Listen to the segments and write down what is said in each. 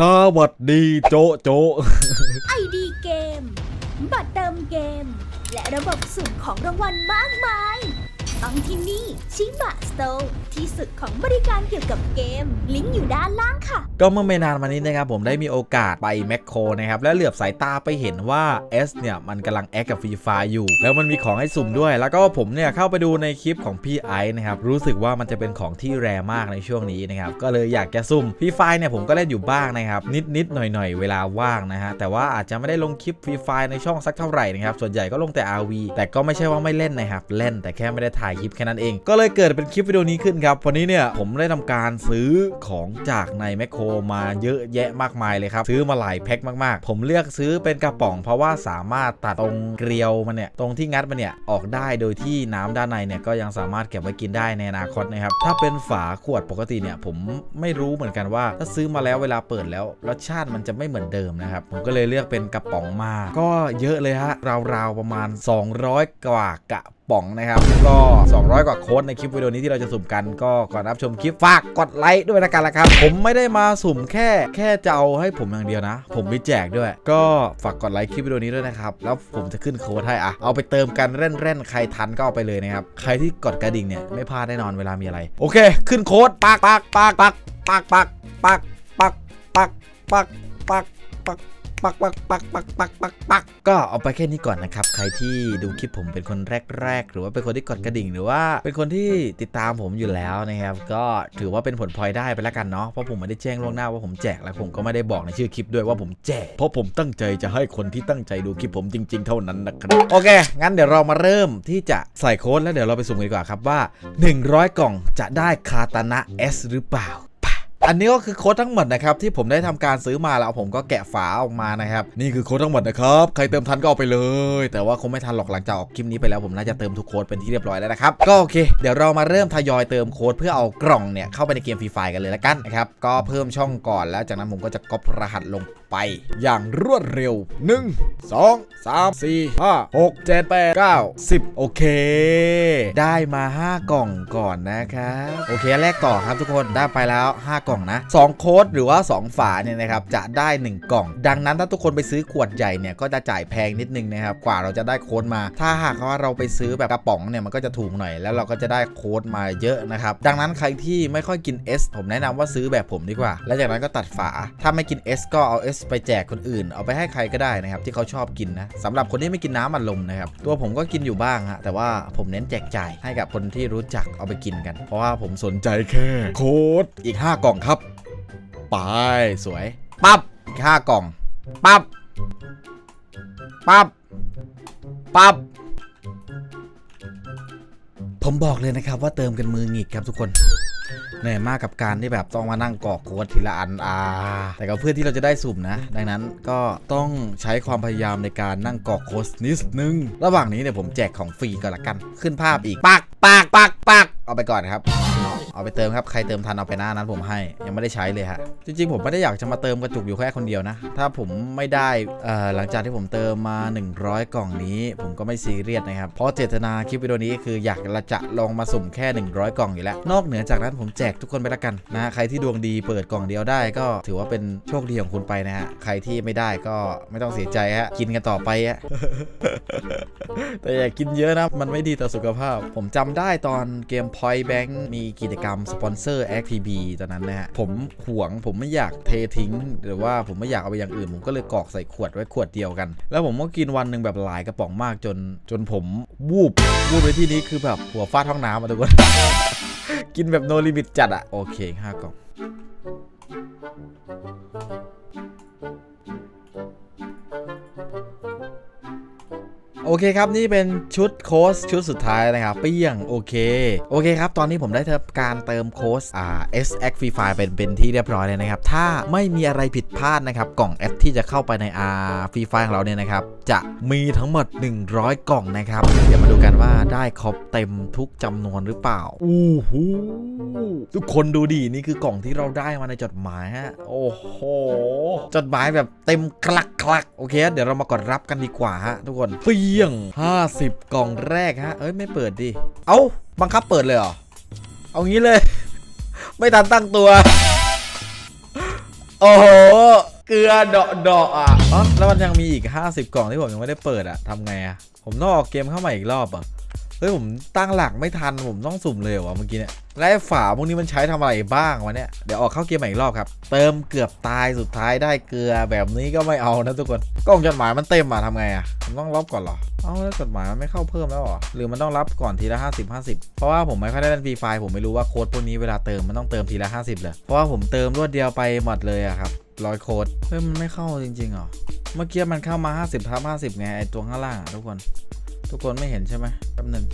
สวัสดีโจโจไอดีเกม บัตรเติมเกม และระบบสุ่มของรางวัลมากมาย ต้องที่นี่ชิบะสโตร์ที่สุดของบริการเกี่ยวกับเกม ลิงก์อยู่ด้านล่างค่ะ ก็เมื่อไม่นานมานี้นะครับผมได้มีโอกาสไปแมคโครนะครับ แล้วเหลือบสายตาไปเห็นว่า S เนี่ยมันกำลังแอคกับฟรีไฟอยู่ แล้วมันมีของให้สุ่มด้วย แล้วก็ผมเนี่ยเข้าไปดูในคลิปของพี่ไอซ์นะครับ รู้สึกว่ามันจะเป็นของที่แรมากในช่วงนี้นะครับ ก็เลยอยากจะสุ่มฟรีไฟเนี่ยผมก็เล่นอยู่บ้างนะครับ นิดนิดหน่อยหน่อยเวลาว่างนะฮะ แต่ว่าอาจจะไม่ได้ลงคลิปฟรีไฟในช่องสักเท่าไหร่นะครับ ส่วนใหญ่ก็ลงแต่ RV แต่ก็ไม่ใช่ว่าไม่เล่นนะครับ เล่นแต่แค่ไม่ได้ถ่ายคลิปแค่นั้นเอง ก็เลยเกิดเป็นคลิปวิดีโอนี้ขึ้นครับ วันนี้เนี่ยผมได้ทำการซื้อของจากในแมคโครมาเยอะแยะมากมายเลยครับ ซื้อมาหลายแพ็คมากๆ ผมเลือกซื้อเป็นกระป๋อง เพราะว่าสามารถตัดตรงเกลียวมันเนี่ยตรงที่งัดมันเนี่ยออกได้โดยที่น้ำด้านในเนี่ยก็ยังสามารถเก็บไว้กินได้ในอนาคตนะครับถ้าเป็นฝาขวดปกติเนี่ยผมไม่รู้เหมือนกันว่า ถ้าซื้อมาแล้วเวลาเปิดแล้วรสชาติมันจะไม่เหมือนเดิมนะครับผมก็เลยเลือกเป็นกระป๋องมา ก็เยอะเลยฮะราวๆประมาณ 200 กว่ากระ ป๋องนะครับก็ 200 กว่าโค้ดในคลิปวิดีโอนี้ที่เราจะสุ่มกันก็ก่อนรับชมคลิปฝากกดไลค์ด้วยนะกันละครับ ผมไม่ได้มาสุ่มแค่แค่จะเอาให้ผมอย่างเดียวนะ ผมมีแจกด้วย ก็ฝากกดไลค์คลิปวิดีโอนี้ด้วยนะครับ แล้วผมจะขึ้นโค้ดให้อะเอาไปเติมกันเร่นๆใครทันก็เอาไปเลยนะครับ ใครที่กดกระดิ่งเนี่ยไม่พลาดแน่นอนเวลามีอะไร โอเค ขึ้นโค้ดปักปักปักปักปักปักปักปักปักปักปัก ปักปักปักปักปักปักปักกก็เอาไปแค่นี้ก่อนนะครับ ใครที่ดูคลิปผมเป็นคนแรก ๆ หรือว่าเป็นคนที่กดกระดิ่ง หรือว่าเป็นคนที่ติดตามผมอยู่แล้วนะครับ ก็ถือว่าเป็นผลพลอยได้ไปแล้วกันเนาะเพราะผมไม่ได้แจ้งล่วงหน้าว่าผมแจกแล้วผมก็ไม่ได้บอกในชื่อคลิปด้วยว่าผมแจกเพราะผมตั้งใจจะให้คนที่ตั้งใจดูคลิปผมจริง ๆ เท่านั้นนะครับโอเค งั้นเดี๋ยวเรามาเริ่มที่จะใส่โค้ดแล้วเดี๋ยวเราไปสุ่มกันดีกว่าครับว่า 100 กล่องจะได้คาตานะ S หรือเปล่า อันนี้ก็คือโค้ดทั้งหมดนะครับที่ผมได้ทำการซื้อมาแล้วผมก็แกะฝาออกมานะครับนี่คือโค้ดทั้งหมดนะครับใครเติมทันก็เอาไปเลย แต่ว่าคงไม่ทันหรอกหลังจากออกคลิปนี้ไปแล้วผมน่าจะเติมทุกโค้ดเป็นที่เรียบร้อยแล้วนะครับก็โอเค เดี๋ยวเรามาเริ่มทยอยเติมโค้ดเพื่อเอากล่องเนี่ยเข้าไปในเกมฟรีไฟกันเลยละกันนะครับก็เพิ่มช่องก่อนแล้วจากนั้นผมก็จะก๊อปรหัสลง ไปอย่างรวดเร็ว 1 2 3 4 5 6 7 8 9 10 โอเค ได้มา 5 กล่องก่อนนะครับ โอเคแรกต่อครับทุกคนได้ไปแล้ว 5 กล่องนะ 2 โค้ดหรือว่า 2 ฝาเนี่ยนะครับ จะได้ 1 กล่อง ดังนั้นถ้าทุกคนไปซื้อขวดใหญ่เนี่ยก็จะจ่ายแพงนิดนึงนะครับ กว่าเราจะได้โค้ดมา ถ้าหากว่าเราไปซื้อแบบกระป๋องเนี่ยมันก็จะถูกหน่อยแล้วเราก็จะได้โค้ดมาเยอะนะครับดังนั้นใครที่ไม่ค่อยกิน S ผมแนะนำว่าซื้อแบบผมดีกว่า แล้วจากนั้นก็ตัดฝา ถ้าไม่กิน S ก็เอา S ไปแจกคนอื่น เอาไปให้ใครก็ได้นะครับที่เขาชอบกินนะสำหรับคนที่ไม่กินน้ำอัดลมนะครับตัวผมก็กินอยู่บ้างฮะแต่ว่าผมเน้นแจกจ่ายให้กับคนที่รู้จักเอาไปกินกัน เพราะว่าผมสนใจแค่โค้ดอีก 5 กล่องครับไปสวยปั๊บอีกห้ากล่องปั๊บปั๊บปั๊บผมบอกเลยนะครับว่าเติมกันมือหงิกครับทุกคน เหนื่อยมากกับการที่แบบต้องมานั่งกรอกโค้ดทีละอันอ่าแต่ก็เพื่อที่เราจะได้สุ่มนะ ดังนั้นก็ต้องใช้ความพยายามในการนั่งกรอกโค้ดนิดนึง ระหว่างนี้เนี่ยผมแจกของฟรีก่อนละกัน ขึ้นภาพอีกปักปักปักปัก เอาไปก่อนครับ เอาไปเติมครับใครเติมทันเอาไปหน้านั้นผมให้ยังไม่ได้ใช้เลยฮะจริงๆผมไม่ได้อยากจะมาเติมกระจุกอยู่แค่คนเดียวนะ ถ้าผมไม่ได้หลังจากที่ผมเติมมา 100 กล่องนี้ ผมก็ไม่ซีเรียสนะครับ เพราะเจตนาคลิปวิดีโอนี้คืออยากจะลองมาสุ่มแค่ 100 กล่องอยู่แล้ว นอกเหนือจากนั้นผมแจกทุกคนไปละกันนะใครที่ดวงดีเปิดกล่องเดียวได้ ก็ถือว่าเป็นโชคดีของคุณไปนะฮะใครที่ไม่ได้ก็ไม่ต้องเสียใจฮะกินกันต่อไปฮะแต่อย่ากินเยอะนะมันไม่ดีต่อสุขภาพ ผมจำได้ตอนเกม Point Bank มีกิจกรรมสปอนเซอร์ XTB ตอนนั้นนะฮะ ผมหวงผมไม่อยากเททิ้ง หรือว่าผมไม่อยากเอาไปอย่างอื่น ผมก็เลยกอกใส่ขวดไว้ขวดเดียวกัน แล้วผมก็กินวันหนึ่งแบบหลายกระป๋องมากจน จนผมวูบวูบไปที่นี้คือแบบหัวฟาดห้องน้ำมาทุกคน กินแบบโนลิมิตจัดอะโอเคห้ากล่อง โอเคครับนี่เป็นชุดโค้ชชุดสุดท้ายนะครับเปี้ยงโอเคโอเคครับตอนนี้ผมได้ทำการเติมโค้ชอ่า SX Free Fire เป็นเป็นที่เรียบร้อยเลยนะครับ ถ้าไม่มีอะไรผิดพลาดนะครับ กล่อง S ที่จะเข้าไปใน R Free Fire ของเราเนี่ยนะครับ จะมีทั้งหมด 100 กล่องนะครับ เดี๋ยวมาดูกันว่าได้ครบเต็มทุกจำนวนหรือเปล่าอู้หูทุกคนดูดินี่คือกล่องที่เราได้มาในจดหมายฮะโอ้โหจดหมายแบบเต็มคลัก คลักโอเคเดี๋ยวเรามากดรับกันดีกว่าฮะทุกคนเปียง 50 กล่องแรกฮะ เอ้ยไม่เปิดดิ เอ้าบังคับเปิดเลยเหรอ เอางี้เลย ไม่ทันตั้งตัว โอ้โห เกลือเดาะเดาะอะแล้วมันยังมีอีก 50 กล่องที่ผมยังไม่ได้เปิดอะทำไงอะ ผมต้องออกเกมเข้ามาอีกรอบอะ เฮ้ยผมตั้งหลักไม่ทันผมต้องสุ่มเลยหรอวะเมื่อกี้เนี่ยและฝาพวกนี้มันใช้ทำอะไรบ้างวะเนี่ยเดี๋ยวออกเข้าเกมใหม่อีกรอบครับ เติมเกือบตายสุดท้ายได้เกลือแบบนี้ก็ไม่เอานะทุกคนกล่องจดหมายมันเต็มอะทำไงอะผมต้องลบก่อนหรอเอ้าแล้วจดหมายมันไม่เข้าเพิ่มแล้วหรอหรือมันต้องรับก่อนทีละ 50 50 เพราะว่าผมไม่ค่อยได้เล่นฟรีไฟผมไม่รู้ว่าโค้ดพวกนี้เวลาเติมมันต้องเติมทีละ 50 เลยเพราะว่าผมเติมรวดเดียวไปหมดเลยอะครับร้อยโค้ดเฮ้ยมันไม่เข้าจริงๆเหรอเมื่อกี้มันเข้ามา 50ทับ50ไงไอตัวข้างล่างอะทุกคน ทุกคนไม่เห็นใช่ไหมแป๊บหนึ่ง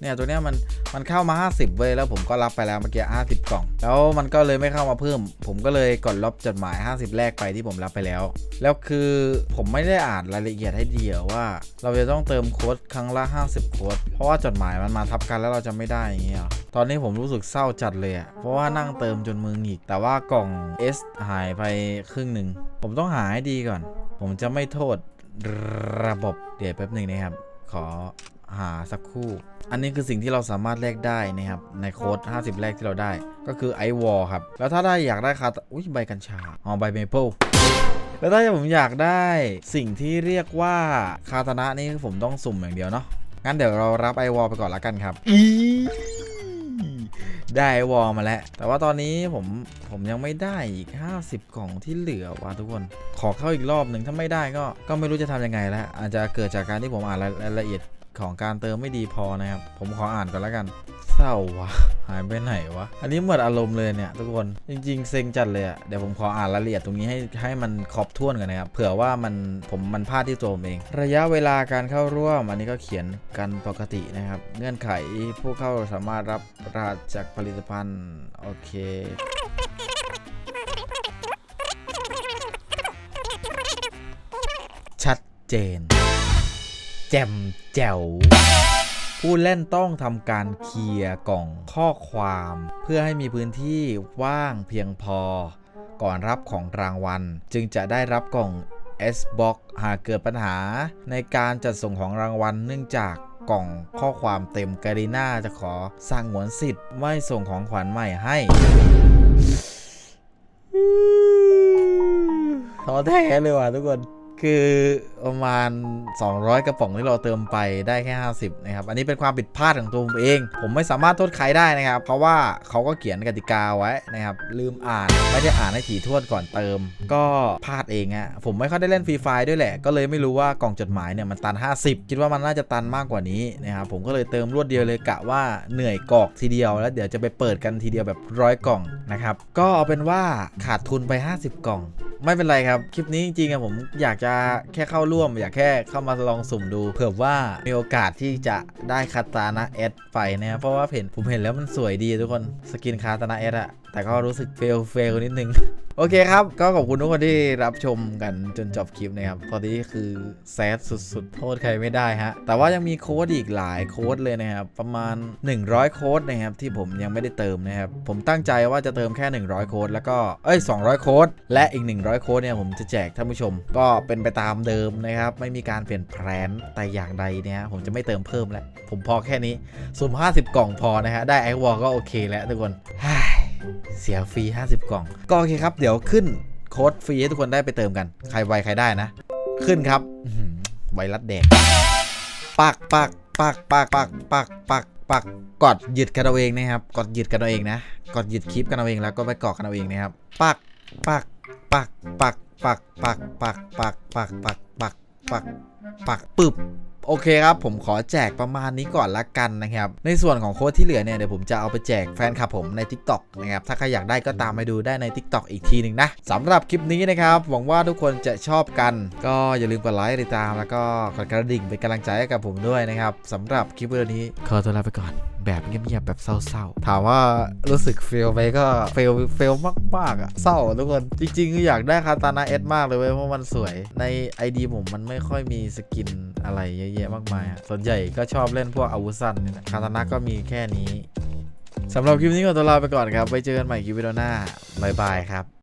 เนี่ยตัวเนี้ยมันมันเข้ามา 50 เว้ยแล้วผมก็รับไปแล้วเมื่อกี้50 กล่อง แล้วมันก็เลยไม่เข้ามาเพิ่ม ผมก็เลยกดลบจดหมาย 50 แรกไปที่ผมรับไปแล้ว แล้วคือผมไม่ได้อ่านรายละเอียดให้ดีว่า เราจะต้องเติมโค้ดครั้งละ 50 โค้ดเพราะว่าจดหมายมันมาทับกันแล้วเราจะไม่ได้อย่างเงี้ยตอนนี้ผมรู้สึกเศร้าจัดเลยอะเพราะว่านั่งเติมจนมือหงิกแต่ว่ากล่อง S หายไปครึ่งหนึ่งผมต้องหาให้ดีก่อน ผมจะไม่โทษระบบเดี๋ยวแป๊บหนึ่งนะครับ ขอหาสักคู่ อันนี้คือสิ่งที่เราสามารถแลกได้นะครับ ในโค้ด 50 แรกที่เราได้ ก็คือไอวอลครับ แล้วถ้าได้อยากได้คาตาอุ้ยใบกัญชา อ๋อ ใบเมเปิลแล้วถ้าผมอยากได้สิ่งที่เรียกว่าคาตานะนี่ผมต้องสุ่มอย่างเดียวเนาะ งั้นเดี๋ยวเรารับไอวอลไปก่อนละกันครับอี ได้วอลมาแล้ว แต่ว่าตอนนี้ผมผมยังไม่ได้อีก 50 กล่องที่เหลือว่ะทุกคน ขอเข้าอีกรอบหนึ่งถ้าไม่ได้ก็ก็ไม่รู้จะทำยังไงแล้วอาจจะเกิดจากการที่ผมอ่านรายละเอียดของการเติมไม่ดีพอนะครับ ผมขออ่านก่อนแล้วกัน ศร้าวะหายไปไหนวะ อันนี้หมดอารมณ์เลยเนี่ยทุกคน จริง ๆ เซ็งจัดเลยอะเดี๋ยวผมขออ่านรายละเอียดตรงนี้ให้ให้มันครอบถ้วนกันนะครับ เผื่อว่ามันผมมันพลาดที่ตัวผมเอง ระยะเวลาการเข้าร่วม อันนี้ก็เขียนกันปกตินะครับ เงื่อนไขผู้เข้าสามารถรับรหัสจากผลิตภัณฑ์ โอเคชัดเจน แจ่มแจ๋ว ผู้เล่นต้องทำการเคลียร์กล่องข้อความ เพื่อให้มีพื้นที่ว่างเพียงพอ ก่อนรับของรางวัล จึงจะได้รับกล่อง S Box หากเกิดปัญหา ในการจัดส่งของรางวัลเนื่องจากกล่องข้อความเต็มการีน่าจะขอสร้างหวนสิทธิ์ไม่ส่งของขวัญใหม่ให้ท้อแท้เลยว่ะทุกคน คือประมาณ 200 กระป๋องที่เราเติมไปได้แค่ 50 นะครับ อันนี้เป็นความผิดพลาดของตัวผมเอง ผมไม่สามารถโทษใครได้นะครับ เพราะว่าเขาก็เขียนกติกาไว้นะครับ ลืมอ่าน ไม่ได้อ่านให้ถี่ถ้วนก่อนเติม ก็พลาดเองอะผมไม่ค่อยได้เล่นฟรีไฟด้วยแหละ ก็เลยไม่รู้ว่ากล่องจดหมายเนี่ยมันตัน 50 คิดว่ามันน่าจะตันมากกว่านี้นะครับ ผมก็เลยเติมรวดเดียวเลยกะว่าเหนื่อยกอกทีเดียว แล้วเดี๋ยวจะไปเปิดกันทีเดียวแบบร้อยกล่องนะครับ ก็เอาเป็นว่าขาดทุนไป 50 กล่อง ไม่เป็นไรครับ คลิปนี้จริงๆอะผมอยากจะแค่เข้าร่วม อยากแค่เข้ามาลองสุ่มดูเผื่อว่ามีโอกาสที่จะได้คาตานะเอสไปนะครับเพราะว่าเห็นผมเห็นแล้วมันสวยดีทุกคนสกินคาตานะเอสอะแต่ก็รู้สึกเฟลเฟลนิดนึง โอเคครับ ก็ขอบคุณทุกคนที่รับชมกันจนจบคลิปนะครับ ตอนนี้คือแซดสุดๆ โทษใครไม่ได้ฮะ แต่ว่ายังมีโค้ดอีกหลายโค้ดเลยนะครับ ประมาณ 100 โค้ดนะครับ ที่ผมยังไม่ได้เติมนะครับ ผมตั้งใจว่าจะเติมแค่ 100 โค้ดแล้วก็เอ้ย 200 โค้ดและอีก 100 โค้ดเนี่ยผมจะแจกท่านผู้ชม ก็เป็นไปตามเดิมนะครับ ไม่มีการเปลี่ยนแผนแต่อย่างใดเนี่ยผมจะไม่เติมเพิ่มแล้วผมพอแค่นี้สุ่ม50 กล่องพอนะฮะได้ไอวอลก็โอเคแล้วทุกคน เสียฟรี 50 กล่อง ก็โอเคครับ เดี๋ยวขึ้นโค้ดฟรีให้ทุกคนได้ไปเติมกัน ใครไวใครได้นะ ขึ้นครับไวรัสแดกปักปักปักปักปักปักปักปักกดหยุดกันเอาเองนะครับ กดหยุดกันเอาเองนะ กดหยุดคลิปกันเอาเองแล้วก็ไปกรอกกันเอาเองนะครับ ปักปักปักปักปักปักปักปักปักปักปักปักปักปึบ โอเคครับ ผมขอแจกประมาณนี้ก่อนละกันนะครับ ในส่วนของโค้ดที่เหลือเนี่ยเดี๋ยวผมจะเอาไปแจกแฟนคลับผมใน TikTok นะครับ ถ้าใครอยากได้ก็ตามไปดูได้ใน TikTok อีกทีหนึ่งนะสำหรับคลิปนี้นะครับ หวังว่าทุกคนจะชอบกัน ก็อย่าลืมกดไลค์ติดตาม แล้วก็กดกระดิ่งเป็นกำลังใจให้กับผมด้วยนะครับสำหรับคลิปวิดีโอนี้ขอตัวลาไปก่อน แบบเงียบๆแบบเศร้าๆ ถามว่ารู้สึกเฟลไปก็เฟลเฟลมากๆอะเศร้าทุกคน จริงๆอยากได้คาตานาเอสมากเลยเว้ยเพราะมันสวยใน ID ผมมันไม่ค่อยมีสกินอะไรเยอะแยะมากมายอะส่วนใหญ่ก็ชอบเล่นพวกอาวุธสั้นนี่แหละคาตานะก็มีแค่นี้สำหรับคลิปนี้ขอตัวลาไปก่อนครับไว้เจอกันใหม่คลิปวิดีโอหน้าบายบายครับ